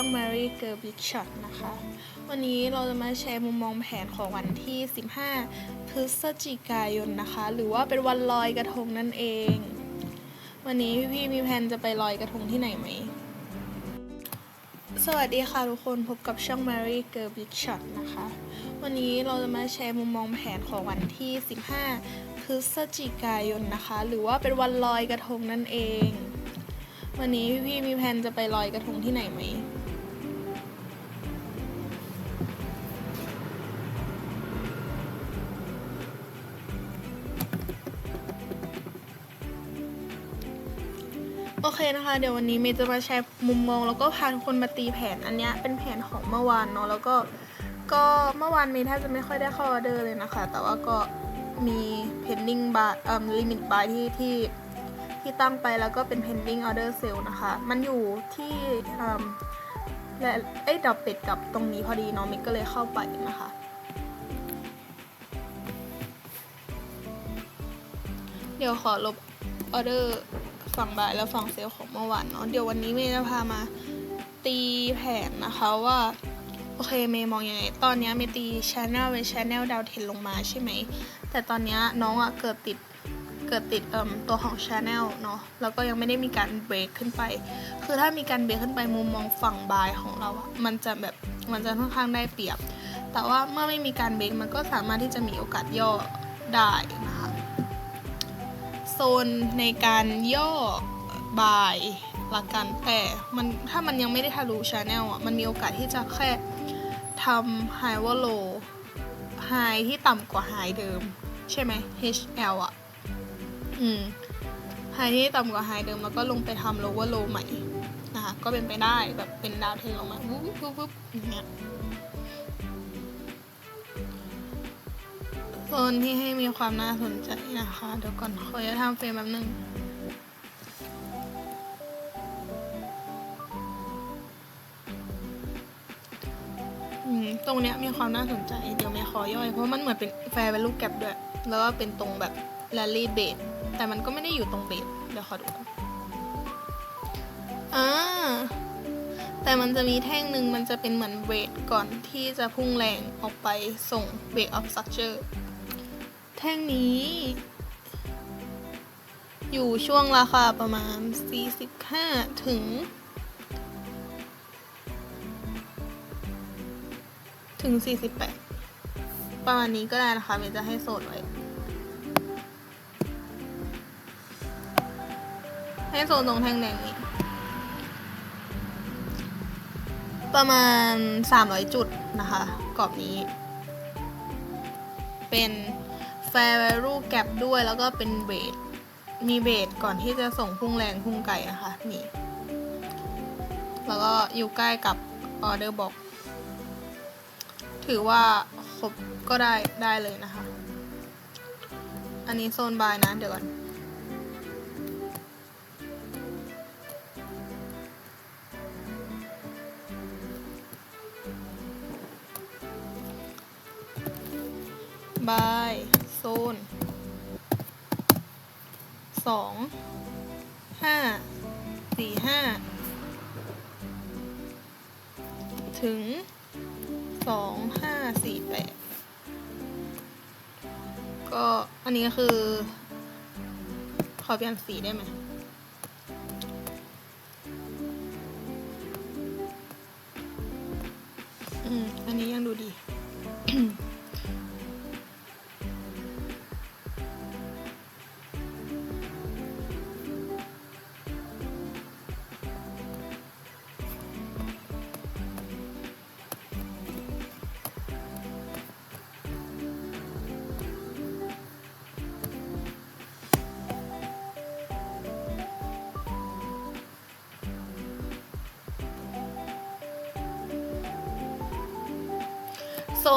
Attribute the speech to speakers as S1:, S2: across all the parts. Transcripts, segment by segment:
S1: ช่อง Mary Girl Big Shot นะคะ วันนี้เราจะมาแชร์มุมมองแผนของวันที่ 15 พฤศจิกายนนะคะ หรือว่าเป็นวันลอยกระทงนั่นเอง วันนี้พี่ๆมีแผนจะไปลอยกระทงที่ไหนไหม สวัสดีค่ะทุกคนพบกับช่อง Mary Girl Big Shot นะคะ วันนี้เราจะมาแชร์มุมมองแผนของวันที่ 15 พฤศจิกายนนะคะ หรือว่าเป็นวันลอยกระทงนั่นเองวันนี้พี่ๆมีแผนจะไปลอยกระทงที่ไหนไหม โอเคนะคะ เดี๋ยววันนี้เมย์จะมาแชร์มุมมอง แล้วก็พาทุกคนมาตีแผนอันนี้เป็นแผนของเมื่อวานเนาะแล้วก็ก็เมื่อวานเมย์แทบจะไม่ค่อยได้เข้าออเดอร์เลยนะคะ แต่ว่าก็มี pending bar เอ่อ limit buy ที่ที่ที่ตั้งไปแล้วก็เป็น pending order sale นะคะ มันอยู่ที่เอิ่มและเอ้ดับเป็ดกับตรงนี้พอดีเนาะเมย์ก็เลยเข้าไปนะคะเดี๋ยวขอลบออเดอร์ ฝั่งบ่ายและฝั่งเซลล์ของเมื่อวานเนาะเดี๋ยววันนี้เมย์จะพามาตีแผนนะคะว่าโอเคเมย์มองยังไงตอนนี้เมย์ตีชแนลเป็นชแนลดาวเทนลงมาใช่ไหม แต่ตอนนี้น้องอะเกิดติดเกิดติดเอ่มตัวของชแนลเนาะแล้วก็ยังไม่ได้มีการเบรกขึ้นไป คือถ้ามีการเบรกขึ้นไปมุมมองฝั่งบายของเราอะมันจะแบบมันจะค่อนข้างได้เปรียบ แต่ว่าเมื่อไม่มีการเบรกมันก็สามารถที่จะมีโอกาสย่อได้นะคะ โซนในการย่อบายละกันแต่มันถ้ามันยังไม่ได้ทะลุชาแนลอะ มันมีโอกาสที่จะแค่ทำไฮว่าโลไฮที่ต่ำกว่าไฮเดิม ใช่ไหม HL อะ อืมไฮที่ต่ำกว่าไฮเดิม แล้วก็ลงไปทำโลว่าโลใหม่นะคะก็เป็นไปได้แบบเป็นดาวเทนลงมาวุ๊บวุ๊บวุ๊บอย่างเงี้ย โซนที่ให้มีความน่าสนใจนะคะ เดี๋ยวก่อนขอจะทำเฟรมแป๊บนึงตรงเนี้ยมีความน่าสนใจ เดี๋ยวไม่ขอย่อย เพราะมันเหมือนเป็นแฟร์เป็นลูกแก็บด้วย แล้วก็เป็นตรงแบบแรลลี่เบสแต่มันก็ไม่ได้อยู่ตรงเบสเดี๋ยวขอดูก่อนอ่าแต่มันจะมีแท่งหนึ่งมันจะเป็นเหมือนเวทก่อนที่จะพุ่งแรงออกไปส่งเบรกออฟสักเจอร์ แท่งนี้ อยู่ช่วงราคาประมาณ 45 ถึง ถึง 48 ประมาณนี้ก็ได้นะคะเมย์จะให้โซนไว้ ให้โซนตรงแท่งแดงนี้ ประมาณ 300 จุดนะคะ กรอบนี้ เป็น แฟร์แวลูแกปด้วยแล้วก็เป็นเบสมีเบสก่อนที่จะส่งพุ่งแรงพุ่งไก่นะคะนี่ แล้วก็อยู่ใกล้กับออเดอร์บอกถือว่าครบก็ได้ได้เลยนะคะ อันนี้โซนบายนะเดี๋ยวก่อน สองห้าสี่ห้าถึงสองห้าสี่แปดก็อันนี้คือ ขอเปลี่ยนสีได้ไหมอืม อันนี้ยังดูดี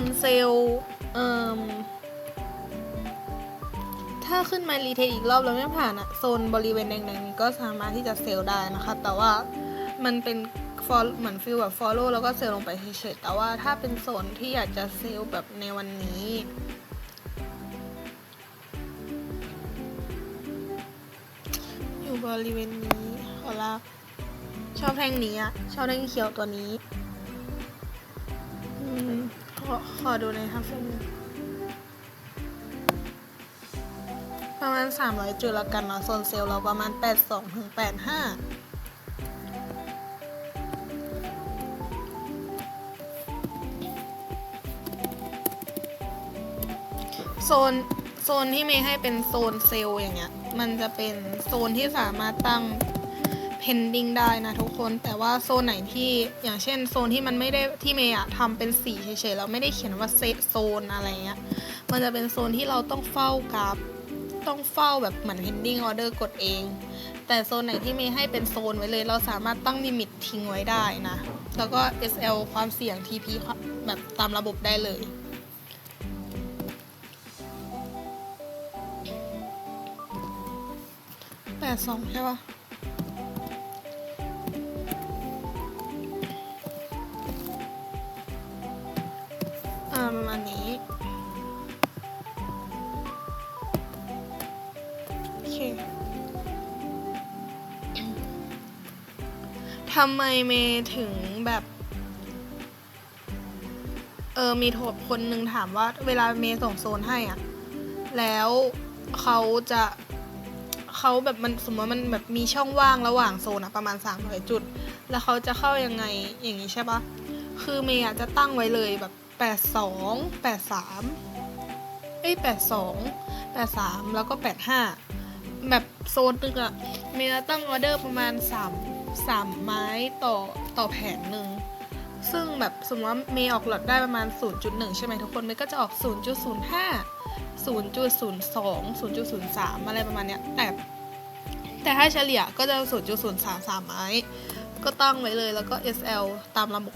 S1: นเซลเอ่มถ้าขึ้นมารีเทคอีกรอบแล้วไม่ผ่านอะโซนบริเวณแดงๆนี้ก็สามารถที่จะเซลได้นะคะ แต่ว่ามันเป็น fol- เหมือนฟิลแบบ follow แล้วก็เซลลงไปเฉยๆแต่ว่าถ้าเป็นโซนที่อยากจะเซลแบบในวันนี้อยู่บริเวณนี้ขอลาชอบแท่งนี้อะชอบแท่งเขียวตัวนี้ อขอดูในอยครับเฟนประมาณ 300 จุดละกันเนาะโซนเซลล์เราประมาณ 82ถึง85โซน โซนที่เมย์ให้เป็นโซนเซลล์อย่างเงี้ย มันจะเป็นโซนที่สามารถตั้ง pending ได้นะทุกคน แต่ว่าโซนไหนที่อย่างเช่นโซนที่มันไม่ได้ที่เมย์อะทำเป็นสีเฉยๆแล้วไม่ได้เขียนว่าเซโซนอะไรเงี้ยมันจะเป็นโซนที่เราต้องเฝ้ากราฟต้องเฝ้าแบบเหมือน pending order กดเอง แต่โซนไหนที่เมย์ให้เป็นโซนไว้เลย เราสามารถตั้งลิมิตทิ้งไว้ได้นะ แล้วก็ SL ความเสี่ยง TP แบบตามระบบได้เลยแปดสองใช่ปะ่ะ มาณนี้โอเคทำไมเมย์ถึงแบบ เออมีโทษคนหนึ่งถามว่า เวลาเมย์ส่งโซนให้อะแล้วเขาจะเขาแบบมันสมมติว่ามันแบบมีช่องว่างระหว่างโซนอะประมาณ300จุด แล้วเขาจะเข้ายังไงอย่างนี้ใช่ปะคือเมย์จะตั้งไว้เลยแบบ 82 83เอ้ย82 83 แล้วก็ 85 แบบโซนนึงอะเมย์ตั้งออเดอร์ประมาณ 3 3 ไม้ต่อต่อแผงหนึ่ง ซึ่งแบบสมมติว่าเมย์ออกหลอดได้ประมาณ 0.1 ใช่ไหมทุกคน เมย์ก็จะออก 0.05 0.02 0.03 อะไรประมาณเนี้ย แต่แต่ถ้าเฉลี่ยก็จะ 0.033 ไม้ ก็ตั้งไว้เลยแล้วก็ SL ตามระบบ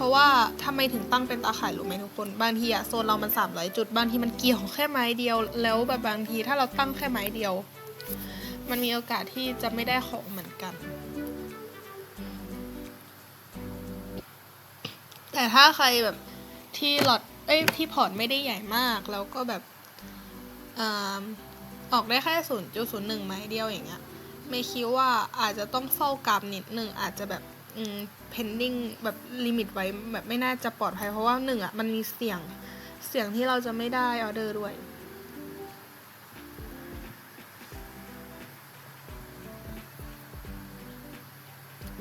S1: เพราะว่าทำไมถึงตั้งเป็นตาข่ายรู้ไหมทุกคน บางทีอะโซนเรามัน300จุด บางทีมันเกี่ยวแค่ไม้เดียว แล้วแบบบางทีถ้าเราตั้งแค่ไม้เดียว มันมีโอกาสที่จะไม่ได้ของเหมือนกัน แต่ถ้าใครแบบที่หลอดเอ้ยที่พอร์ตไม่ได้ใหญ่มาก แล้วก็แบบอาออกได้แค่ศูนย์จุดศูนย์หนึ่งไม้เดียวอย่างเงี้ยไม่คิดว่าอาจจะต้องเฝ้ากรามนิดนึงอาจจะแบบ pending แบบลิมิตไว้แบบไม่น่าจะปลอดภัยเพราะว่าหนึ่งอะ มันมีเสี่ยงเสี่ยงที่เราจะไม่ได้ออเดอร์ด้วย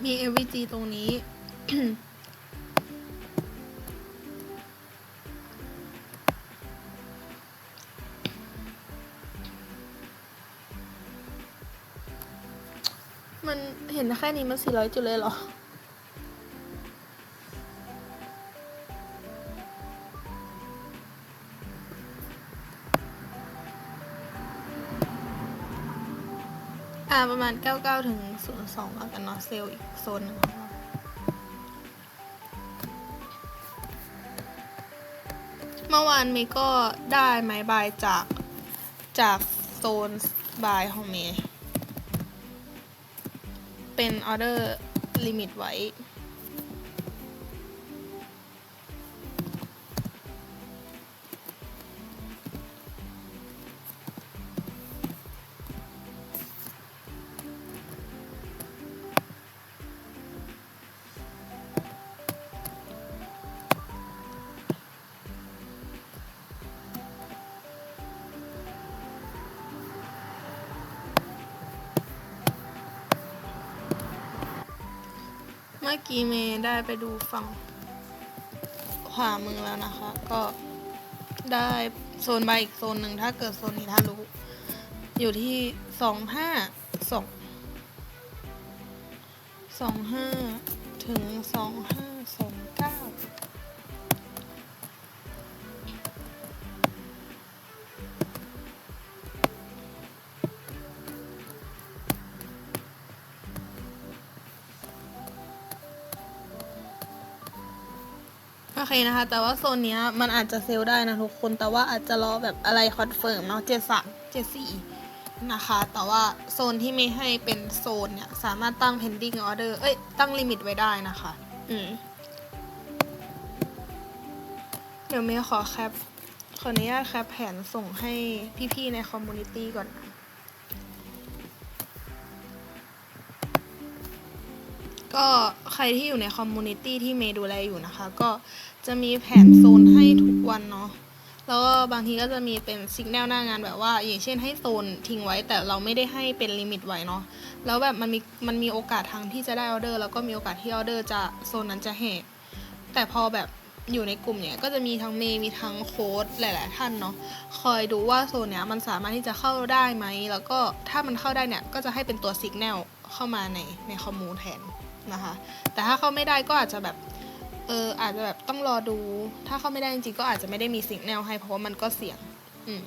S1: มี AVG ตรงนี้ มันเห็นแค่นี้มันสี่ร้อยจุดเลยเหรอ ประมาณ 99 ถึง 02แล้วกันเนาะเซลล์อีกโซนหนึ่งเราเมื่อวานเมย์ก็ได้ไม้บายจาก จากโซนบายของเมย์เป็นออเดอร์ลิมิตไว้ มื่อกี้เมย์ได้ไปดูฝั่งขวามือแล้วนะคะ ก็ได้โซนใบอีกโซนหนึ่งถ้าเกิดโซนนี้ถ้ารู้อยู่ที่สองห้าสองสองห้าถึงสองห้า เคนะคะ แต่ว่าโซนนี้มันอาจจะเซลได้นะทุกคน แต่ว่าอาจจะรอแบบอะไรคอนเฟิร์มเนาะเจ็ดสามเจ็ดสี่นะคะ แต่ว่าโซนที่ไม่ให้เป็นโซนเนี่ย สามารถตั้ง pending order เอ้ย ตั้งลิมิตไว้ได้นะคะ อืม เดี๋ยวเมย์ขอแคป ขออนุญาตแคปแผนส่งให้พี่ๆในคอมมูนิตี้ก่อนนะ ก็ใครที่อยู่ในคอมมูนิตี้ที่เมย์ดูแลอยู่นะคะ ก็จะมีแผนโซนให้ทุกวันเนาะแล้วก็บางทีก็จะมีเป็นสัญญาณหน้างานแบบว่า อย่างเช่นให้โซนทิ้งไว้แต่เราไม่ได้ให้เป็นลิมิตไว้เนาะแล้วแบบมันมีมันมีโอกาสทางที่จะได้ออเดอร์ แล้วก็มีโอกาสที่ออเดอร์จะโซนนั้นจะแหกแต่พอแบบอยู่ในกลุ่มเนี่ยก็จะมีทั้งเมย์มีทั้งโค้ดหลาย ๆ ท่านเนาะคอยดูว่าโซนเนี้ยมันสามารถที่จะเข้าได้ไหมแล้วก็ถ้ามันเข้าได้เนี่ยก็จะให้เป็นตัวสัญญาณ เข้ามาในในคอมมูแทนนะคะ แต่ถ้าเข้าไม่ได้ก็อาจจะแบบเอออาจจะแบบต้องรอดู ถ้าเข้าไม่ได้จริงๆก็อาจจะไม่ได้มีสิ่งแนวให้เพราะว่ามันก็เสี่ยง อืม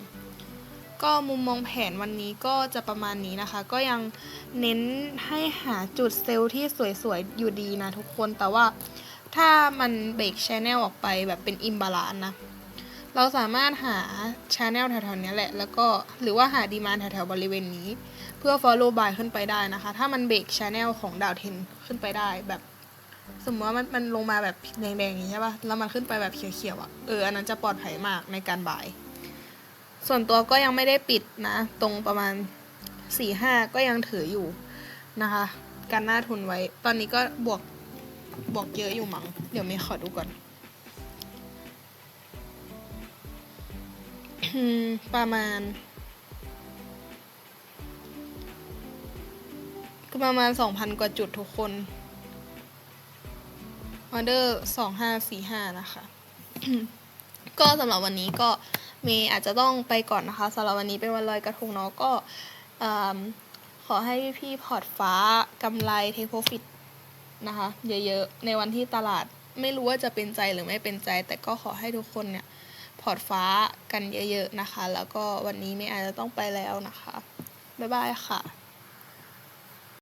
S1: ก็มุมมองแผนวันนี้ก็จะประมาณนี้นะคะ ก็ยังเน้นให้หาจุดเซลล์ที่สวยๆ อยู่ดีนะทุกคนแต่ว่าถ้ามันเบรกชแนลออกไปแบบเป็นอิมบาลานนะ เราสามารถหาชแนลแถวๆนี้แหละ แล้วก็หรือว่าหาดีมานแถวๆบริเวณนี้ เพื่อ follow by ขึ้นไปได้นะคะ ถ้ามันเบรกชแนลของดาวเทนขึ้นไปได้แบบ สมมติว่ามันมันลงมาแบบแดงๆอย่างนี้ใช่ปะแล้วมันขึ้นไปแบบเขียวๆอะ่ะเอออันนั้นจะปลอดภัยมากในการบาย ส่วนตัวก็ยังไม่ได้ปิดนะ ตรงประมาณสี่ห้าก็ยังถืออยู่นะคะการหน้าทุนไว้ ตอนนี้ก็บวกบวกเยอะอยู่มั้งเดี๋ยวเมย์ขอดูก่อนประมาณ ประมาณสองพันกว่าจุดทุกคนออเดอร์สองห้าสี่ห้านะคะ ก็สำหรับวันนี้ก็เมย์อาจจะต้องไปก่อนนะคะสำหรับวันนี้เป็นวันลอยกระทงเนาะก็ขอให้พี่ๆพอร์ตฟ้ากำไรเทคโปรฟิตนะคะ เยอะๆ ในวันที่ตลาดไม่รู้ว่าจะเป็นใจหรือไม่เป็นใจ แต่ก็ขอให้ทุกคนเนี่ยพอร์ตฟ้ากันเยอะๆนะคะ แล้วก็วันนี้เมย์อาจจะต้องไปแล้วนะคะ บ๊ายบายค่ะ